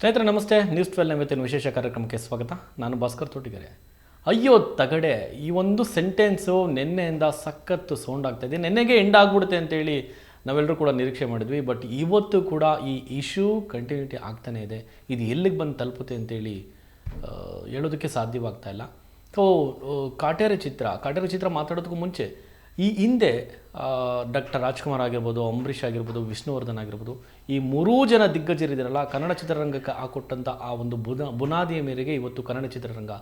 ಸ್ನೇಹಿತರೆ, ನಮಸ್ತೆ. News twelve ಇವತ್ತಿನ ವಿಶೇಷ ಕಾರ್ಯಕ್ರಮಕ್ಕೆ ಸ್ವಾಗತ. ನಾನು ಭಾಸ್ಕರ್ ತೋಟಿಗೆರೆ ಅಯ್ಯೋ, ತಗಡೆ. ಈ ಒಂದು ಸೆಂಟೆನ್ಸು ನಿನ್ನೆಯಿಂದ ಸಖತ್ತು ಸೌಂಡ್ ಆಗ್ತಾ ಇದೆ. ನಿನ್ನೆಗೆ ಎಂಡ್ ಆಗ್ಬಿಡುತ್ತೆ ಅಂತೇಳಿ ನಾವೆಲ್ಲರೂ ಕೂಡ ನಿರೀಕ್ಷೆ ಮಾಡಿದ್ವಿ. ಬಟ್ ಇವತ್ತು ಕೂಡ ಈ ಇಶ್ಯೂ ಕಂಟಿನ್ಯೂಟಿ ಆಗ್ತಾನೇ ಇದೆ. ಇದು ಎಲ್ಲಿಗೆ ಬಂದು ತಲುಪುತ್ತೆ ಅಂತೇಳಿ ಹೇಳೋದಕ್ಕೆ ಸಾಧ್ಯವಾಗ್ತಾ ಇಲ್ಲ. ಸೊ ಕಾಟೇರ ಚಿತ್ರ. ಕಾಟೇರ ಚಿತ್ರ ಮಾತಾಡೋದಕ್ಕೂ ಮುಂಚೆ ಈ ಹಿಂದೆ ಡಾಕ್ಟರ್ ರಾಜ್ಕುಮಾರ್ ಆಗಿರ್ಬೋದು, ಅಂಬರೀಷ್ ಆಗಿರ್ಬೋದು, ವಿಷ್ಣುವರ್ಧನ್ ಆಗಿರ್ಬೋದು, ಈ ಮೂರೂ ಜನ ದಿಗ್ಗಜರಿದ್ದಾರಲ್ಲ, ಕನ್ನಡ ಚಿತ್ರರಂಗಕ್ಕೆ ಹಾಕೊಟ್ಟಂಥ ಆ ಒಂದು ಬುನ ಬುನಾದಿಯ ಮೇರೆಗೆ ಇವತ್ತು ಕನ್ನಡ ಚಿತ್ರರಂಗ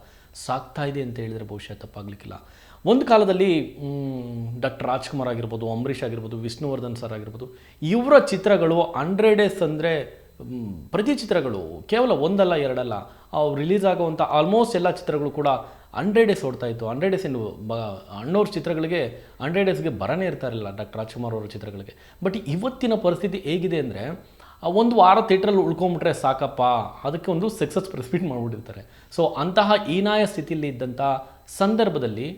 ಸಾಕ್ತಾ ಇದೆ ಅಂತ ಹೇಳಿದರೆ ಬಹುಶಃ ತಪ್ಪಾಗಲಿಕ್ಕಿಲ್ಲ. ಒಂದು ಕಾಲದಲ್ಲಿ ಡಾಕ್ಟರ್ ರಾಜ್ಕುಮಾರ್ ಆಗಿರ್ಬೋದು, ಅಂಬರೀಷ್ ಆಗಿರ್ಬೋದು, ವಿಷ್ಣುವರ್ಧನ್ ಸರ್ ಆಗಿರ್ಬೋದು, ಇವರ ಚಿತ್ರಗಳು ಹಂಡ್ರೆಡ್ ಡೇಸ್ ಅಂದರೆ ಪ್ರತಿ ಚಿತ್ರಗಳು ಕೇವಲ ಒಂದಲ್ಲ, ಎರಡಲ್ಲ ಅವು ರಿಲೀಸ್ ಆಗುವಂಥ ಆಲ್ಮೋಸ್ಟ್ ಎಲ್ಲ ಚಿತ್ರಗಳು ಕೂಡ ಹಂಡ್ರೆಡ್ ಡೇಸ್ ಓಡ್ತಾ ಇತ್ತು. ಹಂಡ್ರೆಡ್ ಡೇಸ್ ಇನ್ನು ಬ ಅಣ್ಣವ್ರ ಚಿತ್ರಗಳಿಗೆ ಹಂಡ್ರೆಡ್ ಡೇಸ್ಗೆ ಬರನೇ ಇರ್ತಾರಲ್ಲ ಡಾಕ್ಟರ್ ರಾಜ್ಕುಮಾರ್ ಅವರ ಚಿತ್ರಗಳಿಗೆ. ಬಟ್ ಇವತ್ತಿನ ಪರಿಸ್ಥಿತಿ ಹೇಗಿದೆ ಅಂದರೆ ಒಂದು ವಾರ ಥಿಯೇಟ್ರಲ್ಲಿ ಉಳ್ಕೊಂಬಿಟ್ರೆ ಸಾಕಪ್ಪ, ಅದಕ್ಕೆ ಒಂದು ಸಕ್ಸಸ್ ಪ್ರೆಸ್ಪೀಟ್ ಮಾಡಿಬಿಟ್ಟಿರ್ತಾರೆ. ಸೊ ಅಂತಹ ಹೀನಾಯ ಸ್ಥಿತಿಯಲ್ಲಿ ಇದ್ದಂಥ ಸಂದರ್ಭದಲ್ಲಿ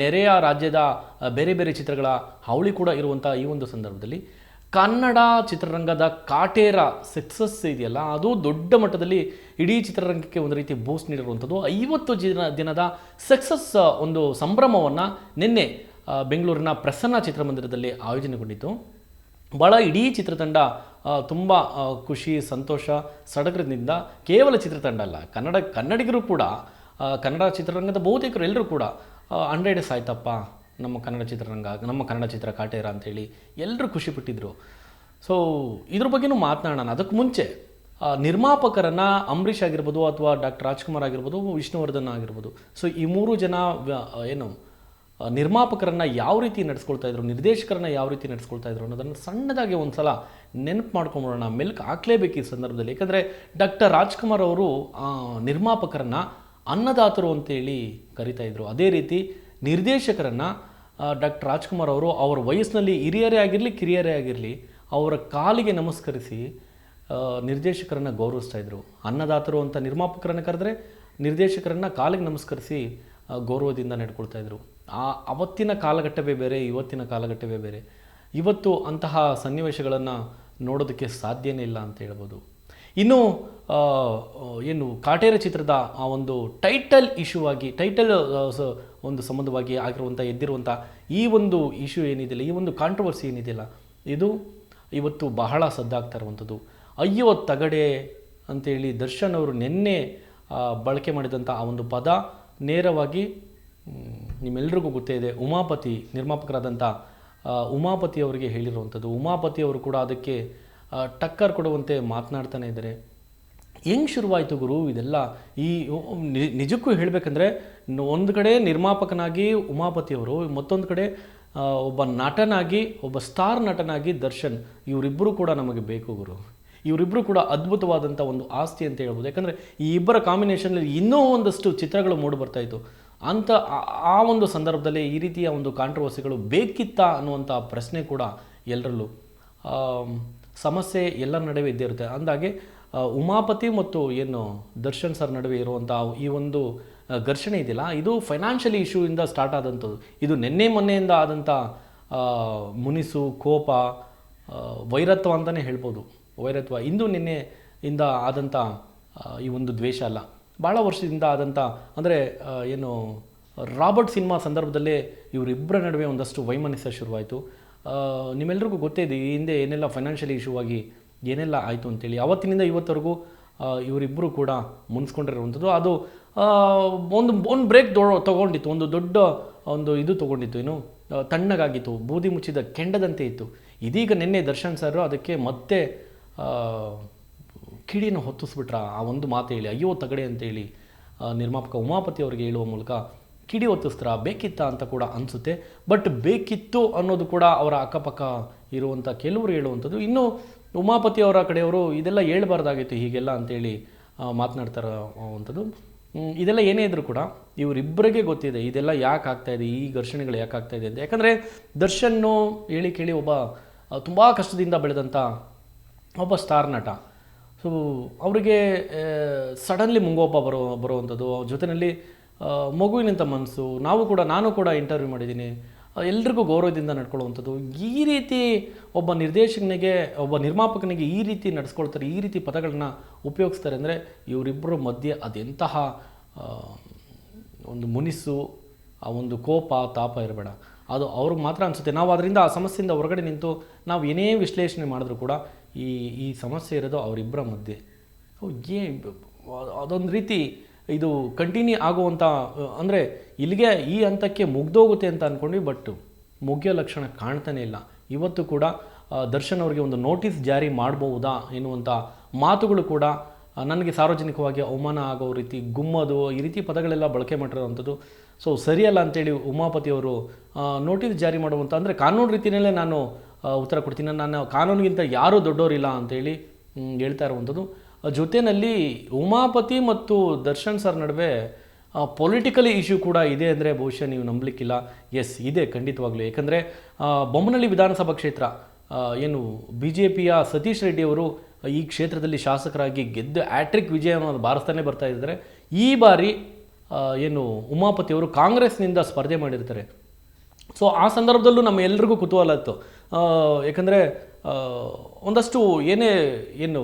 ನೆರೆಯ ರಾಜ್ಯದ ಬೇರೆ ಬೇರೆ ಚಿತ್ರಗಳ ಹಾವಳಿ ಕೂಡ ಇರುವಂಥ ಈ ಒಂದು ಸಂದರ್ಭದಲ್ಲಿ ಕನ್ನಡ ಚಿತ್ರರಂಗದ ಕಾಟೇರ ಸಕ್ಸಸ್ ಇದೆಯಲ್ಲ, ಅದು ದೊಡ್ಡ ಮಟ್ಟದಲ್ಲಿ ಇಡೀ ಚಿತ್ರರಂಗಕ್ಕೆ ಒಂದು ರೀತಿ ಬೂಸ್ಟ್ ನೀಡಿರುವಂಥದ್ದು. ಐವತ್ತು ದಿನ ದಿನದ ಸಕ್ಸಸ್ ಒಂದು ಸಂಭ್ರಮವನ್ನು ನಿನ್ನೆ ಬೆಂಗಳೂರಿನ ಪ್ರಸನ್ನ ಚಿತ್ರಮಂದಿರದಲ್ಲಿ ಆಯೋಜನೆಗೊಂಡಿತ್ತು. ಭಾಳ ಇಡೀ ಚಿತ್ರತಂಡ ತುಂಬ ಖುಷಿ, ಸಂತೋಷ, ಸಡಗರದಿಂದ ಕೇವಲ ಚಿತ್ರತಂಡ ಅಲ್ಲ, ಕನ್ನಡ, ಕನ್ನಡಿಗರು ಕೂಡ ಕನ್ನಡ ಚಿತ್ರರಂಗದ ಬಹುತೇಕರು ಎಲ್ಲರೂ ಕೂಡ ಹಂಡ್ರೆಡ್ ಆಯ್ತಪ್ಪ ನಮ್ಮ ಕನ್ನಡ ಚಿತ್ರರಂಗ, ನಮ್ಮ ಕನ್ನಡ ಚಿತ್ರ ಕಾಟೇರ ಅಂತೇಳಿ ಎಲ್ಲರೂ ಖುಷಿಪಟ್ಟಿದ್ರು ಸೊ ಇದ್ರ ಬಗ್ಗೆನೂ ಮಾತನಾಡೋಣ. ಅದಕ್ಕೆ ಮುಂಚೆ ನಿರ್ಮಾಪಕರನ್ನು ಅಂಬರೀಷ್ ಆಗಿರ್ಬೋದು ಅಥವಾ ಡಾಕ್ಟರ್ ರಾಜ್ಕುಮಾರ್ ಆಗಿರ್ಬೋದು, ವಿಷ್ಣುವರ್ಧನ್ ಆಗಿರ್ಬೋದು. ಸೊ ಈ ಮೂರು ಜನ ಏನು ನಿರ್ಮಾಪಕರನ್ನು ಯಾವ ರೀತಿ ನಡೆಸ್ಕೊಳ್ತಾ ಇದ್ರು, ನಿರ್ದೇಶಕರನ್ನ ಯಾವ ರೀತಿ ನಡೆಸ್ಕೊಳ್ತಾ ಇದ್ರು ಅನ್ನೋದನ್ನು ಸಣ್ಣದಾಗಿ ಒಂದು ಸಲ ನೆನಪು ಮಾಡ್ಕೊಂಬಿಡೋಣ. ಮೆಲ್ಕ್ ಹಾಕ್ಲೇಬೇಕು ಈ ಸಂದರ್ಭದಲ್ಲಿ. ಏಕೆಂದರೆ ಡಾಕ್ಟರ್ ರಾಜ್ಕುಮಾರ್ ಅವರು ನಿರ್ಮಾಪಕರನ್ನು ನಿರ್ಮಾಪಕರನ್ನ ಅನ್ನದಾತರು ಅಂತೇಳಿ ಕರಿತಾ ಇದ್ರು. ಅದೇ ರೀತಿ ನಿರ್ದೇಶಕರನ್ನ ಡಾಕ್ಟರ್ ರಾಜ್ಕುಮಾರ್ ಅವರು ಅವರ ವಯಸ್ಸಿನಲ್ಲಿ ಹಿರಿಯರೇ ಆಗಿರಲಿ, ಕಿರಿಯರೇ ಆಗಿರಲಿ, ಅವರ ಕಾಲಿಗೆ ನಮಸ್ಕರಿಸಿ ನಿರ್ದೇಶಕರನ್ನು ಗೌರವಿಸ್ತಾ ಇದ್ದರು ಅನ್ನದಾತರು ಅಂತ ನಿರ್ಮಾಪಕರನ್ನು ಕರೆದ್ರೆ ನಿರ್ದೇಶಕರನ್ನು ಕಾಲಿಗೆ ನಮಸ್ಕರಿಸಿ ಗೌರವದಿಂದ ನಡ್ಕೊಳ್ತಾ ಇದ್ದರು ಆ, ಅವತ್ತಿನ ಕಾಲಘಟ್ಟವೇ ಬೇರೆ, ಇವತ್ತಿನ ಕಾಲಘಟ್ಟವೇ ಬೇರೆ. ಇವತ್ತು ಅಂತಹ ಸನ್ನಿವೇಶಗಳನ್ನು ನೋಡೋದಕ್ಕೆ ಸಾಧ್ಯನೇ ಇಲ್ಲ ಅಂತ ಹೇಳ್ಬೋದು. ಇನ್ನು ಏನು ಕಾಟೇರ ಚಿತ್ರದ ಆ ಒಂದು ಟೈಟಲ್ ಇಶ್ಯೂ ಆಗಿ, ಟೈಟಲ್ ಒಂದು ಸಂಬಂಧವಾಗಿ ಆಗಿರುವಂಥ ಎದ್ದಿರುವಂಥ ಈ ಒಂದು ಇಶ್ಯೂ ಏನಿದೆಯಲ್ಲ ಈ ಒಂದು ಕಾಂಟ್ರವರ್ಸಿ ಏನಿದೆಯಲ್ಲ ಇದು ಇವತ್ತು ಬಹಳ ಸದ್ದಾಗ್ತಾ ಇರುವಂಥದ್ದು. ಅಯ್ಯೋ ತಗಡೆ ಅಂತೇಳಿ ದರ್ಶನ್ ಅವರು ನಿನ್ನೆ ಬಳಕೆ ಮಾಡಿದಂಥ ಆ ಒಂದು ಪದ ನೇರವಾಗಿ ನಿಮ್ಮೆಲ್ರಿಗೂ ಗೊತ್ತೇ ಇದೆ, ಉಮಾಪತಿ ನಿರ್ಮಾಪಕರಾದಂಥ ಉಮಾಪತಿ ಅವರಿಗೆ ಹೇಳಿರುವಂಥದ್ದು. ಉಮಾಪತಿ ಅವರು ಕೂಡ ಅದಕ್ಕೆ ಟಕ್ಕರ್ ಕೊಡುವಂತೆ ಮಾತನಾಡ್ತಾನೆ ಇದ್ದಾರೆ. ಹೆಂಗೆ ಶುರುವಾಯಿತು ಗುರು ಇದೆಲ್ಲ? ಈ ನಿಜಕ್ಕೂ ಹೇಳಬೇಕಂದ್ರೆ ಒಂದು ಕಡೆ ನಿರ್ಮಾಪಕನಾಗಿ ಉಮಾಪತಿ ಅವರು ಮತ್ತೊಂದು ಕಡೆ ಒಬ್ಬ ನಟನಾಗಿ, ಒಬ್ಬ ಸ್ಟಾರ್ ನಟನಾಗಿ ದರ್ಶನ್ ಇವರಿಬ್ಬರು ಕೂಡ ನಮಗೆ ಬೇಕು ಗುರು. ಇವರಿಬ್ಬರು ಕೂಡ ಅದ್ಭುತವಾದಂಥ ಒಂದು ಆಸ್ತಿ ಅಂತ ಹೇಳ್ಬೋದು. ಯಾಕಂದರೆ ಈ ಇಬ್ಬರ ಕಾಂಬಿನೇಷನಲ್ಲಿ ಇನ್ನೂ ಒಂದಷ್ಟು ಚಿತ್ರಗಳು ಮೂಡಿ ಬರ್ತಾಯಿತ್ತು ಅಂತ ಆ- ಒಂದು ಸಂದರ್ಭದಲ್ಲಿ ಈ ರೀತಿಯ ಒಂದು ಕಾಂಟ್ರವರ್ಸಿಗಳು ಬೇಕಿತ್ತಾ ಅನ್ನುವಂಥ ಪ್ರಶ್ನೆ ಕೂಡ ಎಲ್ಲರಲ್ಲೂ ಸಮಸ್ಯೆ ಎಲ್ಲರ ನಡುವೆ ಇದ್ದೇ ಇರುತ್ತೆ. ಅಂದಾಗೆ ಉಮಾಪತಿ ಮತ್ತು ಏನು ದರ್ಶನ್ ಸರ್ ನಡುವೆ ಇರುವಂಥ ಈ ಒಂದು ಘರ್ಷಣೆ ಇದೆಯಲ್ಲ, ಇದು ಫೈನಾನ್ಷಿಯಲಿ ಇಶ್ಯೂಯಿಂದ ಸ್ಟಾರ್ಟ್ ಆದಂಥದ್ದು. ಇದು ನಿನ್ನೆ ಮೊನ್ನೆಯಿಂದ ಆದಂಥ ಮುನಿಸು, ಕೋಪ ವೈರತ್ವ ಅಂತಲೇ ಹೇಳ್ಬೋದು. ವೈರತ್ವ. ಇಂದು ನಿನ್ನೆ ಇಂದ ಆದಂಥ ಈ ಒಂದು ದ್ವೇಷ ಅಲ್ಲ. ಭಾಳ ವರ್ಷದಿಂದ ಆದಂಥ ಅಂದರೆ ಏನು, ರಾಬರ್ಟ್ ಸಿನಿಮಾ ಸಂದರ್ಭದಲ್ಲೇ ಇವರಿಬ್ಬರ ನಡುವೆ ಒಂದಷ್ಟು ವೈಮನಸ್ಯ ಶುರುವಾಯಿತು. ನಿಮ್ಮೆಲ್ರಿಗೂ ಗೊತ್ತೇ ಇದೆ, ಈ ಹಿಂದೆ ಏನೆಲ್ಲ ಫೈನಾನ್ಷಿಯಲಿ ಇಶ್ಯೂ ಆಗಿ ಏನೆಲ್ಲ ಆಯಿತು ಅಂತೇಳಿ ಅವತ್ತಿನಿಂದ ಇವತ್ತವರೆಗೂ ಆ, ಇವರಿಬ್ಬರು ಕೂಡ ಮುನ್ಸ್ಕೊಂಡಿರುವಂಥದ್ದು. ಅದು ಒಂದು ಒಂದು ಬ್ರೇಕ್ ತೊಗೊಂಡಿತ್ತು ಒಂದು ದೊಡ್ಡ ಒಂದು ಇದು ತೊಗೊಂಡಿತ್ತು ಏನು ತಣ್ಣಗಾಗಿತ್ತು ಬೂದಿ ಮುಚ್ಚಿದ ಕೆಂಡದಂತೆ ಇತ್ತು. ಇದೀಗ ನಿನ್ನೆ ದರ್ಶನ್ ಸರ್ ಅದಕ್ಕೆ ಮತ್ತೆ ಕಿಡಿಯನ್ನು ಹೊತ್ತಿಸ್ಬಿಟ್ರ. ಆ ಒಂದು ಮಾತು ಹೇಳಿ ಅಯ್ಯೋ ತಗಡೆ ಅಂತೇಳಿ ನಿರ್ಮಾಪಕ ಉಮಾಪತಿ ಅವರಿಗೆ ಹೇಳುವ ಮೂಲಕ ಕಿಡಿ ಹೊತ್ತಿಸ್ತಾರ ಬೇಕಿತ್ತ ಅಂತ ಕೂಡ ಅನಿಸುತ್ತೆ. ಬಟ್ ಬೇಕಿತ್ತು ಅನ್ನೋದು ಕೂಡ ಅವರ ಅಕ್ಕಪಕ್ಕ ಇರುವಂಥ ಕೆಲವರು ಹೇಳುವಂಥದ್ದು. ಇನ್ನು ಉಮಾಪತಿ ಅವರ ಕಡೆಯವರು ಇದೆಲ್ಲ ಹೇಳ್ಬಾರ್ದಾಗಿತ್ತು ಹೀಗೆಲ್ಲ ಅಂತೇಳಿ ಮಾತನಾಡ್ತಾರೋ ಅಂಥದ್ದು ಇದೆಲ್ಲ ಏನೇ ಇದ್ರೂ ಕೂಡ ಇವರಿಬ್ಬರಿಗೆ ಗೊತ್ತಿದೆ, ಇದೆಲ್ಲ ಯಾಕೆ ಆಗ್ತಾ ಇದೆ, ಈ ಘರ್ಷಣೆಗಳು ಯಾಕೆ ಆಗ್ತಾ ಇದೆ ಅಂತ. ಯಾಕಂದರೆ ದರ್ಶನ್ನು ಹೇಳಿ ಕೇಳಿ ಒಬ್ಬ ತುಂಬ ಕಷ್ಟದಿಂದ ಬೆಳೆದಂಥ ಒಬ್ಬ ಸ್ಟಾರ್ ನಟ. ಸೊ ಅವರಿಗೆ ಸಡನ್ಲಿ ಮುಂಗೋಪ ಬರೋ ಬರುವಂಥದ್ದು ಜೊತೆಯಲ್ಲಿ ಮಗುವಿನಂಥ ಮನಸ್ಸು, ನಾವು ಕೂಡ, ನಾನು ಕೂಡ ಇಂಟರ್ವ್ಯೂ ಮಾಡಿದ್ದೀನಿ. ಎಲ್ರಿಗೂ ಗೌರವದಿಂದ ನಡ್ಕೊಳ್ಳುವಂಥದ್ದು. ಈ ರೀತಿ ಒಬ್ಬ ನಿರ್ದೇಶಕನಿಗೆ, ಒಬ್ಬ ನಿರ್ಮಾಪಕನಿಗೆ ಈ ರೀತಿ ನಡೆಸ್ಕೊಳ್ತಾರೆ, ಈ ರೀತಿ ಪದಗಳನ್ನ ಉಪಯೋಗಿಸ್ತಾರೆ ಅಂದರೆ ಇವರಿಬ್ಬರ ಮಧ್ಯೆ ಅದೆಂತಹ ಒಂದು ಮುನಿಸು, ಆ ಒಂದು ಕೋಪ, ತಾಪ ಇರಬೇಡ. ಅದು ಅವ್ರಿಗೆ ಮಾತ್ರ ಅನಿಸುತ್ತೆ. ನಾವು ಅದರಿಂದ ಆ ಸಮಸ್ಯೆಯಿಂದ ಹೊರಗಡೆ ನಿಂತು ನಾವು ಏನೇ ವಿಶ್ಲೇಷಣೆ ಮಾಡಿದ್ರೂ ಕೂಡ ಈ ಈ ಸಮಸ್ಯೆ ಇರೋದು ಅವರಿಬ್ಬರ ಮಧ್ಯೆ. ಏ ಅದೊಂದು ರೀತಿ ಇದು ಕಂಟಿನ್ಯೂ ಆಗುವಂಥ ಅಂದರೆ ಇಲ್ಲಿಗೆ ಈ ಹಂತಕ್ಕೆ ಮುಗ್ದೋಗುತ್ತೆ ಅಂತ ಅಂದ್ಕೊಂಡ್ವಿ ಬಟ್ ಮುಗಿಯೋ ಲಕ್ಷಣ ಕಾಣ್ತಾನೆ ಇಲ್ಲ. ಇವತ್ತು ಕೂಡ ದರ್ಶನ್ ಅವರಿಗೆ ಒಂದು ನೋಟಿಸ್ ಜಾರಿ ಮಾಡಬಹುದಾ ಎನ್ನುವಂಥ ಮಾತುಗಳು ಕೂಡ ನನಗೆ ಸಾರ್ವಜನಿಕವಾಗಿ ಅವಮಾನ ಆಗೋ ರೀತಿ, ಗುಮ್ಮದು, ಈ ರೀತಿ ಪದಗಳೆಲ್ಲ ಬಳಕೆ ಮಾಡಿರೋವಂಥದ್ದು. ಸೊ ಸರಿಯಲ್ಲ ಅಂತೇಳಿ ಉಮಾಪತಿಯವರು ನೋಟಿಸ್ ಜಾರಿ ಮಾಡುವಂಥ ಅಂದರೆ ಕಾನೂನು ರೀತಿಯಲ್ಲೇ ನಾನು ಉತ್ತರ ಕೊಡ್ತೀನಿ. ನಾನು ಕಾನೂನಿಗಿಂತ ಯಾರೂ ದೊಡ್ಡವರಿಲ್ಲ ಅಂತೇಳಿ ಹೇಳ್ತಾ ಇರುವಂಥದ್ದು. ಜೊತೆಯಲ್ಲಿ ಉಮಾಪತಿ ಮತ್ತು ದರ್ಶನ್ ಸರ್ ನಡುವೆ ಪೊಲಿಟಿಕಲಿ ಇಶ್ಯೂ ಕೂಡ ಇದೆ ಅಂದರೆ ಬಹುಶಃ ನೀವು ನಂಬಲಿಕ್ಕಿಲ್ಲ. ಎಸ್ ಇದೆ ಖಂಡಿತವಾಗಲೂ. ಯಾಕಂದರೆ ಬೊಮ್ಮನಹಳ್ಳಿ ವಿಧಾನಸಭಾ ಕ್ಷೇತ್ರ ಏನು ಬಿ ಜೆ ಪಿಯ ಸತೀಶ್ ರೆಡ್ಡಿಯವರು ಈ ಕ್ಷೇತ್ರದಲ್ಲಿ ಶಾಸಕರಾಗಿ ಗೆದ್ದು ಆಟ್ರಿಕ್ ವಿಜಯವನ್ನು ಬಾರಿಸ್ತಾನೆ ಬರ್ತಾ ಇದ್ದಾರೆ. ಈ ಬಾರಿ ಏನು ಉಮಾಪತಿಯವರು ಕಾಂಗ್ರೆಸ್ನಿಂದ ಸ್ಪರ್ಧೆ ಮಾಡಿರ್ತಾರೆ. ಸೊ ಆ ಸಂದರ್ಭದಲ್ಲೂ ನಮ್ಮ ಎಲ್ರಿಗೂ ಕುತೂಹಲ ಇತ್ತು. ಏಕೆಂದರೆ ಒಂದಷ್ಟು ಏನೇ, ಏನು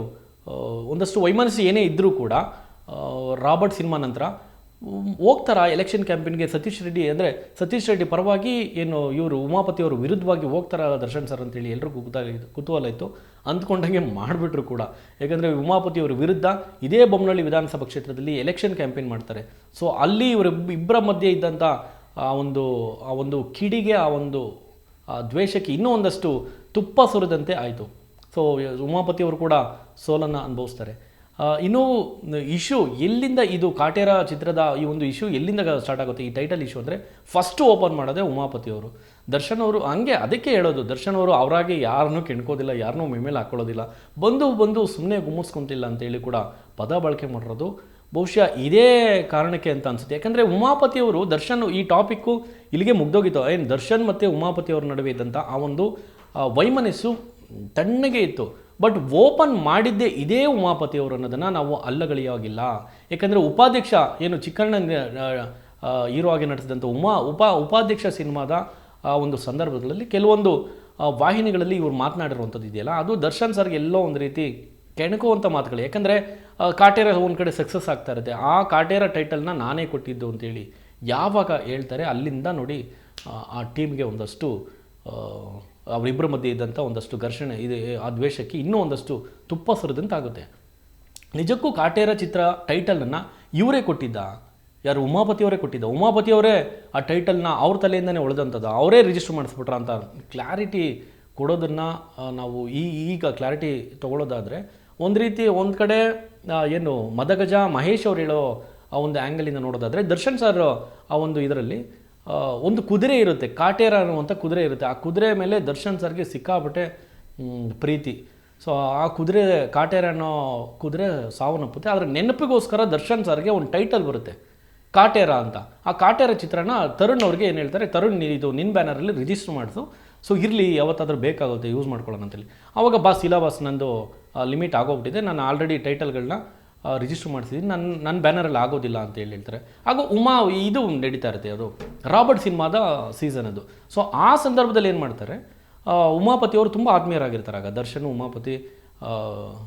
ಒಂದಷ್ಟು ವೈಮನಸ್ಸು ಏನೇ ಇದ್ದರೂ ಕೂಡ ರಾಬರ್ಟ್ ಸಿನಿಮಾ ನಂತರ ಹೋಗ್ತಾರ ಎಲೆಕ್ಷನ್ ಕ್ಯಾಂಪೇನ್ಗೆ ಸತೀಶ್ ರೆಡ್ಡಿ ಅಂದರೆ, ಸತೀಶ್ ರೆಡ್ಡಿ ಪರವಾಗಿ ಏನು ಇವರು ಉಮಾಪತಿಯವರು ವಿರುದ್ಧವಾಗಿ ಹೋಗ್ತಾರ ದರ್ಶನ್ ಸರ್ ಅಂತೇಳಿ ಎಲ್ರಿಗೂ ಕುತೂಹಲ ಇತ್ತು ಕುತೂಹಲ ಇತ್ತು. ಅಂದ್ಕೊಂಡಂಗೆ ಮಾಡಿಬಿಟ್ರು ಕೂಡ. ಯಾಕಂದರೆ ಉಮಾಪತಿಯವರ ವಿರುದ್ಧ ಇದೇ ಬೊಮ್ಮನಹಳ್ಳಿ ವಿಧಾನಸಭಾ ಕ್ಷೇತ್ರದಲ್ಲಿ ಎಲೆಕ್ಷನ್ ಕ್ಯಾಂಪೇನ್ ಮಾಡ್ತಾರೆ. ಸೊ ಅಲ್ಲಿ ಇವರ ಇಬ್ಬರ ಮಧ್ಯೆ ಇದ್ದಂಥ ಆ ಒಂದು ಆ ಒಂದು ಕಿಡಿಗೆ, ಆ ಒಂದು ದ್ವೇಷಕ್ಕೆ ಇನ್ನೂ ಒಂದಷ್ಟು ತುಪ್ಪ ಸುರಿದಂತೆ ಆಯಿತು. ಸೊ ಉಮಾಪತಿಯವರು ಕೂಡ ಸೋಲನ್ನು ಅನುಭವಿಸ್ತಾರೆ. ಇನ್ನು ಇಶ್ಯೂ ಎಲ್ಲಿಂದ ಇದು ಕಾಟೇರ ಚಿತ್ರದ ಈ ಒಂದು ಇಶ್ಯೂ ಎಲ್ಲಿಂದ ಸ್ಟಾರ್ಟ್ ಆಗುತ್ತೆ, ಈ ಟೈಟಲ್ ಇಶ್ಯೂ ಅಂದರೆ ಫಸ್ಟು ಓಪನ್ ಮಾಡೋದೇ ಉಮಾಪತಿಯವರು ದರ್ಶನ್ ಅವರು ಹಂಗೆ ಅದಕ್ಕೆ ಹೇಳೋದು, ದರ್ಶನ್ ಅವರು ಅವರಾಗೆ ಯಾರನ್ನೂ ಕೆಣ್ಕೋದಿಲ್ಲ, ಯಾರನ್ನೂ ಮೇಲೆ ಹಾಕ್ಕೊಳ್ಳೋದಿಲ್ಲ ಬಂದು ಬಂದು ಸುಮ್ಮನೆ ಗುಮ್ಮಿಸ್ಕೊಂತಿಲ್ಲ ಅಂತೇಳಿ ಕೂಡ ಪದ ಬಳಕೆ ಮಾಡಿರೋದು. ಬಹುಶಃ ಇದೇ ಕಾರಣಕ್ಕೆ ಅಂತ ಅನಿಸುತ್ತೆ. ಯಾಕಂದರೆ ಉಮಾಪತಿಯವರು ದರ್ಶನ್ ಈ ಟಾಪಿಕ್ಕು ಇಲ್ಲಿಗೆ ಮುಗ್ದೋಗಿತ್ತು. ಏನು ದರ್ಶನ್ ಮತ್ತು ಉಮಾಪತಿಯವ್ರ ನಡುವೆ ಇದ್ದಂಥ ಆ ಒಂದು ವೈಮನಸ್ಸು ತಣ್ಣಗೆ ಇತ್ತು. ಬಟ್ ಓಪನ್ ಮಾಡಿದ್ದೇ ಇದೇ ಉಮಾಪತಿಯವರು ಅನ್ನೋದನ್ನು ನಾವು ಅಲ್ಲಗಳಿಯಾಗಿಲ್ಲ. ಯಾಕಂದರೆ ಉಪಾಧ್ಯಕ್ಷ ಏನು ಚಿಕ್ಕಣ್ಣ ಹೀರೋ ಆಗಿ ನಡೆಸಿದಂಥ ಉಮಾ ಉಪ ಉಪಾಧ್ಯಕ್ಷ ಸಿನಿಮಾದ ಒಂದು ಸಂದರ್ಭಗಳಲ್ಲಿ ಕೆಲವೊಂದು ವಾಹಿನಿಗಳಲ್ಲಿ ಇವರು ಮಾತನಾಡಿರುವಂಥದ್ದು ಇದೆಯಲ್ಲ ಅದು ದರ್ಶನ್ ಸರ್ಗೆ ಎಲ್ಲೋ ಒಂದು ರೀತಿ ಕೆಣಕುವಂಥ ಮಾತುಗಳು. ಯಾಕಂದರೆ ಕಾಟೇರ ಒಂದು ಕಡೆ ಸಕ್ಸಸ್ ಆಗ್ತಾ ಇರುತ್ತೆ. ಆ ಕಾಟೇರ ಟೈಟಲ್ನ ನಾನೇ ಕೊಟ್ಟಿದ್ದು ಅಂತೇಳಿ ಯಾವಾಗ ಹೇಳ್ತಾರೆ ಅಲ್ಲಿಂದ ನೋಡಿ ಆ, ಟೀಮ್ಗೆ ಒಂದಷ್ಟು ಅವರಿಬ್ಬರ ಮಧ್ಯೆ ಇದ್ದಂಥ ಒಂದಷ್ಟು ಘರ್ಷಣೆ, ಇದೆ, ಆ ದ್ವೇಷಕ್ಕೆ ಇನ್ನೂ ಒಂದಷ್ಟು ತುಪ್ಪ ಸುರಿದಂತಾಗುತ್ತೆ ನಿಜಕ್ಕೂ ಕಾಟೇರ ಚಿತ್ರ ಟೈಟಲನ್ನು ಇವರೇ ಕೊಟ್ಟಿದ್ದ. ಯಾರು ಉಮಾಪತಿಯವರೇ ಕೊಟ್ಟಿದ್ದ? ಉಮಾಪತಿಯವರೇ ಆ ಟೈಟಲ್ನ ಅವ್ರ ತಲೆಯಿಂದನೇ ಉಳಿದಂಥದ್ದು ಅವರೇ ರಿಜಿಸ್ಟರ್ ಮಾಡಿಸ್ಬಿಟ್ರ ಅಂತ ಕ್ಲಾರಿಟಿ ಕೊಡೋದನ್ನು ನಾವು ಈ, ಈಗ ಕ್ಲಾರಿಟಿ ತೊಗೊಳೋದಾದರೆ, ಒಂದು ರೀತಿ ಒಂದು ಕಡೆ ಏನು ಮದಗಜ ಮಹೇಶ್ ಅವ್ರು ಹೇಳೋ ಆ ಒಂದು ಆ್ಯಂಗಲಿಂದ ನೋಡೋದಾದರೆ, ದರ್ಶನ್ ಸರ್ ಆ ಒಂದು ಇದರಲ್ಲಿ ಒಂದು ಕುದುರೆ ಇರುತ್ತೆ, ಕಾಟೇರ ಅನ್ನುವಂಥ ಕುದುರೆ ಇರುತ್ತೆ. ಆ ಕುದುರೆ ಮೇಲೆ ದರ್ಶನ್ ಸರ್ಗೆ ಸಿಕ್ಕಾಪಟ್ಟೆ ಪ್ರೀತಿ. ಸೊ ಆ ಕುದುರೆ, ಕಾಟೇರ ಅನ್ನೋ ಕುದುರೆ ಸಾವನ್ನಪ್ಪುತ್ತೆ ಆದರೆ ನೆನಪಿಗೋಸ್ಕರ ದರ್ಶನ್ ಸರ್ಗೆ ಒಂದು ಟೈಟಲ್ ಬರುತ್ತೆ, ಕಾಟೇರ ಅಂತ. ಆ ಕಾಟೇರ ಚಿತ್ರನ ತರುಣ್ ಅವ್ರಿಗೆ ಏನು ಹೇಳ್ತಾರೆ, ತರುಣ್ ಇದು ನಿನ್ನ ಬ್ಯಾನರಲ್ಲಿ ರಿಜಿಸ್ಟರ್ ಮಾಡಿಸು. ಸೊ ಇರಲಿ, ಯಾವತ್ತಾದರೂ ಬೇಕಾಗುತ್ತೆ ಯೂಸ್ ಮಾಡ್ಕೊಳ್ಳೋಣ ಅಂತೇಳಿ. ಆವಾಗ ಬಾ, ಸಿಲಬಸ್ ನಂದು ಲಿಮಿಟ್ ಆಗೋಗ್ಬಿಟ್ಟಿದೆ. ನಾನು ಆಲ್ರೆಡಿ ಟೈಟಲ್ಗಳನ್ನ ರಿಜಿಸ್ಟರ್ ಮಾಡಿಸಿದ್ದೀನಿ ನನ್ನ ನನ್ನ ಬ್ಯಾನರಲ್ಲಿ ಆಗೋದಿಲ್ಲ ಅಂತ ಹೇಳಿ ಹೇಳ್ತಾರೆ. ಹಾಗೂ ಉಮಾ, ಇದು ನಡೀತಾ ಇರುತ್ತೆ ಅದು ರಾಬರ್ಟ್ ಸಿನಿಮಾದ ಸೀಸನ್ ಅದು. ಸೊ ಆ ಸಂದರ್ಭದಲ್ಲಿ ಏನು ಮಾಡ್ತಾರೆ? ಉಮಾಪತಿ ಅವರು ತುಂಬ ಆತ್ಮೀಯರಾಗಿರ್ತಾರೆ. ಆಗ ದರ್ಶನ್, ಉಮಾಪತಿ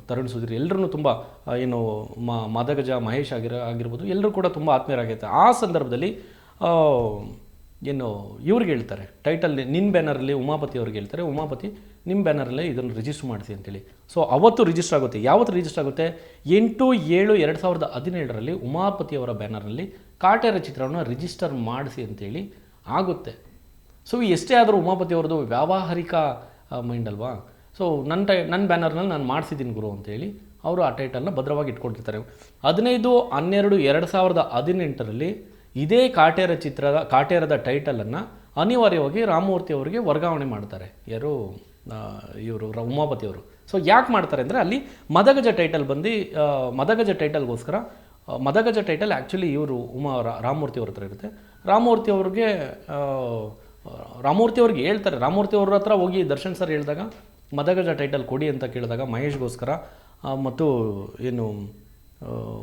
ತರುಣ್ ಸುಧೀರ್ ಎಲ್ಲರೂ ತುಂಬ ಏನು ಮದಗಜ, ಮಹೇಶ್ ಆಗಿರ, ಆಗಿರ್ಬೋದು, ಎಲ್ಲರೂ ಕೂಡ ತುಂಬ ಆತ್ಮೀಯರಾಗಿರ್ತಾರೆ. ಆ ಸಂದರ್ಭದಲ್ಲಿ ಏನು, ಇವ್ರಿಗೆ ಹೇಳ್ತಾರೆ. ಟೈಟಲ್ ನಿನ್ನ ಬ್ಯಾನರಲ್ಲಿ ಉಮಾಪತಿ ಅವ್ರಿಗೆ ಹೇಳ್ತಾರೆ. ಉಮಾಪತಿ ನಿಮ್ಮ ಬ್ಯಾನರಲ್ಲೇ ಇದನ್ನು ರಿಜಿಸ್ಟರ್ ಮಾಡಿಸಿ ಅಂತೇಳಿ. ಸೊ ಅವತ್ತು ರಿಜಿಸ್ಟರ್ ಆಗುತ್ತೆ. ಯಾವತ್ತು ರಿಜಿಸ್ಟರ್ ಆಗುತ್ತೆ? ಎಂಟು, ಏಳು, ಎರಡು ಸಾವಿರದ ಹದಿನೇಳರಲ್ಲಿ ಉಮಾಪತಿಯವರ ಬ್ಯಾನರಲ್ಲಿ ಕಾಟೇರ ಚಿತ್ರವನ್ನು ರಿಜಿಸ್ಟರ್ ಮಾಡಿಸಿ ಅಂತೇಳಿ ಆಗುತ್ತೆ. ಸೊ ಎಷ್ಟೇ ಆದರೂ ಉಮಾಪತಿ ಅವ್ರದ್ದು ವ್ಯಾವಹಾರಿಕ ಮೈಂಡ್ ಅಲ್ವಾ? ಸೊ ನನ್ನ ಟೈ ನನ್ನ ಬ್ಯಾನರ್ನಲ್ಲಿ ನಾನು ಮಾಡಿಸಿದ್ದೀನಿ ಗುರು ಅಂತೇಳಿ ಅವರು ಆ ಟೈಟಲ್ನ ಭದ್ರವಾಗಿ ಇಟ್ಕೊಂಡಿರ್ತಾರೆ. ಹದಿನೈದು, ಹನ್ನೆರಡು, ಎರಡು ಸಾವಿರದ ಹದಿನೆಂಟರಲ್ಲಿ ಇದೇ ಕಾಟೇರ ಚಿತ್ರದ, ಕಾಟೇರದ ಟೈಟಲನ್ನು ಅನಿವಾರ್ಯವಾಗಿ ರಾಮಮೂರ್ತಿ ಅವರಿಗೆ ವರ್ಗಾವಣೆ ಮಾಡ್ತಾರೆ. ಯಾರು? ಇವರು ಉಮಾಪತಿ ಅವರು. ಸೊ ಯಾಕೆ ಮಾಡ್ತಾರೆ ಅಂದರೆ ಅಲ್ಲಿ ಮದಗಜ ಟೈಟಲ್ ಬಂದು ಮದಗಜ ಟೈಟಲ್ಗೋಸ್ಕರ ಮದಗಜ ಟೈಟಲ್ ಆ್ಯಕ್ಚುಲಿ ಇವರು ಉಮಾ ರಾಮಮೂರ್ತಿ ಅವ್ರ ಹತ್ರ ಇರುತ್ತೆ. ರಾಮಮೂರ್ತಿ ಅವ್ರಿಗೆ ರಾಮಮೂರ್ತಿ ಅವ್ರಿಗೆ ಹೇಳ್ತಾರೆ. ರಾಮಮೂರ್ತಿ ಅವ್ರ ಹತ್ರ ಹೋಗಿ ದರ್ಶನ್ ಸರ್ ಹೇಳಿದಾಗ, ಮದಗಜ ಟೈಟಲ್ ಕೊಡಿ ಅಂತ ಕೇಳಿದಾಗ ಮಹೇಶ್ಗೋಸ್ಕರ ಮತ್ತು ಏನು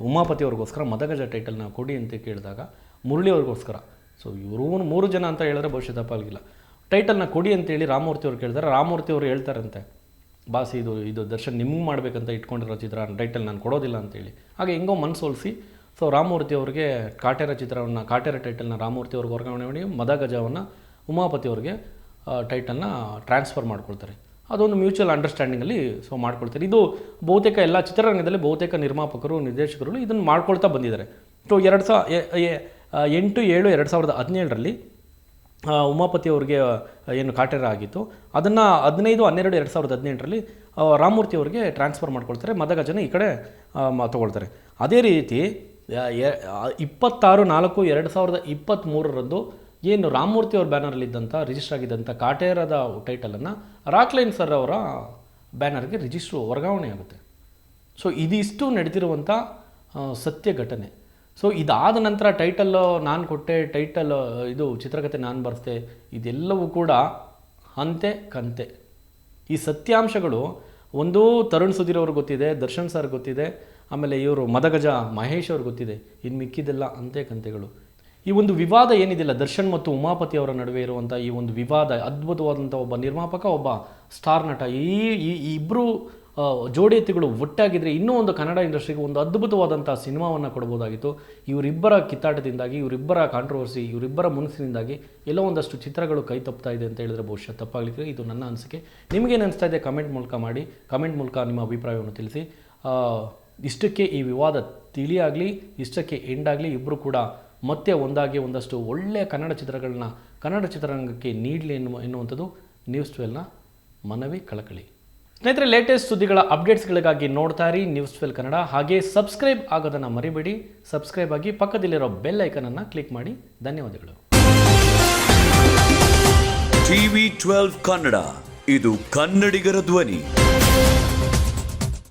ಉಮಾಪತಿ ಅವ್ರಿಗೋಸ್ಕರ ಮದಗಜ ಟೈಟಲ್ನ ಕೊಡಿ ಅಂತ ಕೇಳಿದಾಗ ಮುರಳಿ ಅವ್ರಿಗೋಸ್ಕರ. ಸೊ ಇವರು ಮೂರು ಜನ ಅಂತ ಹೇಳಿದ್ರೆ ಭವಿಷ್ಯ ತಪ್ಪಾಗಿಲ್ಲ ಟೈಟಲ್ನ ಕೊಡಿ ಅಂತೇಳಿ ರಾಮಮೂರ್ತಿ ಅವ್ರು ಕೇಳ್ತಾರೆ. ರಾಮಮೂರ್ತಿ ಅವರು ಹೇಳ್ತಾರಂತೆ, ಬಾಸ್, ಇದು ಇದು ದರ್ಶನ್ ನಿಮ್ಗೆ ಮಾಡಬೇಕಂತ ಇಟ್ಕೊಂಡಿರೋ ಚಿತ್ರ ಟೈಟಲ್ ನಾನು ಕೊಡೋದಿಲ್ಲ ಅಂತೇಳಿ. ಹಾಗೆ ಹೆಂಗೋ ಮನಸೋಲಿಸಿ ಸೊ ರಾಮಮೂರ್ತಿ ಅವರಿಗೆ ಕಾಟೇರ ಚಿತ್ರವನ್ನು ಕಾಟೇರ ಟೈಟಲ್ನ ರಾಮಮೂರ್ತಿ ಅವ್ರಿಗೆ ವರ್ಗಾವಣೆ ಮಾಡಿ ಮದಗಜವನ್ನು ಉಮಾಪತಿ ಅವ್ರಿಗೆ ಟೈಟಲ್ನ ಟ್ರಾನ್ಸ್ಫರ್ ಮಾಡ್ಕೊಳ್ತಾರೆ. ಅದೊಂದು ಮ್ಯೂಚುವಲ್ ಅಂಡರ್ಸ್ಟ್ಯಾಂಡಿಂಗಲ್ಲಿ ಸೊ ಮಾಡ್ಕೊಳ್ತಾರೆ. ಇದು ಬಹುತೇಕ ಎಲ್ಲ ಚಿತ್ರರಂಗದಲ್ಲಿ ಬಹುತೇಕ ನಿರ್ಮಾಪಕರು ನಿರ್ದೇಶಕರು ಇದನ್ನು ಮಾಡ್ಕೊಳ್ತಾ ಬಂದಿದ್ದಾರೆ. ಸೊ ಎರಡು ಸಾ ಎಂಟು, ಏಳು, ಎರಡು ಸಾವಿರದ ಹದಿನೇಳರಲ್ಲಿ ಉಮಾಪತಿ ಅವರಿಗೆ ಏನು ಕಾಟೇರ ಆಗಿತ್ತು. ಅದನ್ನು ಹದಿನೈದು, ಹನ್ನೆರಡು, ಎರಡು ಸಾವಿರದ ಹದಿನೆಂಟರಲ್ಲಿ ರಾಮಮೂರ್ತಿ ಅವರಿಗೆ ಟ್ರಾನ್ಸ್ಫರ್ ಮಾಡ್ಕೊಳ್ತಾರೆ. ಮದಗಜನ ಈ ಕಡೆ ತೊಗೊಳ್ತಾರೆ. ಅದೇ ರೀತಿ ಇಪ್ಪತ್ತಾರು, ನಾಲ್ಕು, ಎರಡು ಸಾವಿರದ ಇಪ್ಪತ್ತ್ಮೂರರಂದು ಏನು ರಾಮಮೂರ್ತಿ ಅವ್ರ ಬ್ಯಾನರಲ್ಲಿದ್ದಂಥ ರಿಜಿಸ್ಟರ್ ಆಗಿದ್ದಂಥ ಕಾಟೇರದ ಟೈಟಲನ್ನು ರಾಕ್ಲೈನ್ ಸರ್ ಅವರ ಬ್ಯಾನರ್ಗೆ ರಿಜಿಸ್ಟ್ರು ವರ್ಗಾವಣೆ ಆಗುತ್ತೆ. ಸೊ ಇದಿಷ್ಟು ನಡೆದಿರುವಂಥ ಸತ್ಯ ಘಟನೆ. ಸೊ ಇದಾದ ನಂತರ ಟೈಟಲ್ಲು ನಾನು ಕೊಟ್ಟೆ ಟೈಟಲ್ ಇದು ಚಿತ್ರಕಥೆ ನಾನು ಬರೆಸ್ದೆ, ಇದೆಲ್ಲವೂ ಕೂಡ ಅಂತೆ ಕಂತೆ. ಈ ಸತ್ಯಾಂಶಗಳು ಒಂದು ತರುಣ್ ಸುಧೀರ್ ಅವ್ರಿಗೆ ಗೊತ್ತಿದೆ, ದರ್ಶನ್ ಸರ್ ಗೊತ್ತಿದೆ, ಆಮೇಲೆ ಇವರು ಮದಗಜ ಮಹೇಶ್ ಅವ್ರಿಗೆ ಗೊತ್ತಿದೆ ಇನ್ನು ಮಿಕ್ಕಿದೆಲ್ಲ ಅಂತೆ ಕಂತೆಗಳು. ಈ ಒಂದು ವಿವಾದ ಏನಿದೆಯಲ್ಲ ದರ್ಶನ್ ಮತ್ತು ಉಮಾಪತಿ ಅವರ ನಡುವೆ ಇರುವಂಥ ಈ ಒಂದು ವಿವಾದ ಅದ್ಭುತವಾದಂಥ ಒಬ್ಬ ನಿರ್ಮಾಪಕ, ಒಬ್ಬ ಸ್ಟಾರ್ ನಟ, ಈ ಈ ಈ ಇಬ್ಬರು ಎತ್ತಿಗಳು ಒಟ್ಟಾಗಿದ್ದರೆ ಇನ್ನೂ ಒಂದು ಕನ್ನಡ ಇಂಡಸ್ಟ್ರಿಗೆ ಒಂದು ಅದ್ಭುತವಾದಂಥ ಸಿನಿಮಾವನ್ನು ಕೊಡ್ಬೋದಾಗಿತ್ತು. ಇವರಿಬ್ಬರ ಕಿತ್ತಾಟದಿಂದಾಗಿ, ಇವರಿಬ್ಬರ ಕಾಂಟ್ರವರ್ಸಿ ಇವರಿಬ್ಬರ ಮನಸ್ಸಿನಿಂದಾಗಿ ಎಲ್ಲೋ ಒಂದಷ್ಟು ಚಿತ್ರಗಳು ಕೈ ತಪ್ತಾ ಇದೆ ಅಂತ ಹೇಳಿದ್ರೆ ಬಹುಶಃ ತಪ್ಪಾಗಲಿಕ್ಕೆ ಇದು ನನ್ನ ಅನಿಸಿಕೆ. ನಿಮಗೇನು ಅನಿಸ್ತಾ ಇದೆ ಕಮೆಂಟ್ ಮೂಲಕ ಮಾಡಿ. ಕಮೆಂಟ್ ಮೂಲಕ ನಿಮ್ಮ ಅಭಿಪ್ರಾಯವನ್ನು ತಿಳಿಸಿ. ಇಷ್ಟಕ್ಕೆ ಈ ವಿವಾದ ತಿಳಿಯಾಗಲಿ, ಇಷ್ಟಕ್ಕೆ ಎಂಡಾಗಲಿ ಇಬ್ಬರು ಕೂಡ ಮತ್ತೆ ಒಂದಾಗಿ ಒಂದಷ್ಟು ಒಳ್ಳೆಯ ಕನ್ನಡ ಚಿತ್ರಗಳನ್ನ, ಕನ್ನಡ ಚಿತ್ರರಂಗಕ್ಕೆ ನೀಡಲಿ ಎನ್ನುವ, ಎನ್ನುವಂಥದ್ದು ನ್ಯೂಸ್ ಟ್ವೆಲ್ನ ಮನವಿ ಕಳಕಳಿ. ಸ್ನೇಹಿತರೆ ಲೇಟೆಸ್ಟ್ ಸುದ್ದಿಗಳ ಅಪ್ಡೇಟ್ಸ್ಗಳಿಗಾಗಿ ನೋಡ್ತಾ ಇರಿ ನ್ಯೂಸ್ ಟ್ವೆಲ್ ಕನ್ನಡ. ಹಾಗೆ ಸಬ್ಸ್ಕ್ರೈಬ್ ಆಗೋದನ್ನು ಮರಿಬೇಡಿ. ಸಬ್ಸ್ಕ್ರೈಬ್ ಆಗಿ ಪಕ್ಕದಲ್ಲಿರೋ ಬೆಲ್ ಐಕನನ್ನು ಕ್ಲಿಕ್ ಮಾಡಿ. ಧನ್ಯವಾದಗಳು. TV twelve Kannada. ಇದು ಕನ್ನಡಿಗರ ಧ್ವನಿ.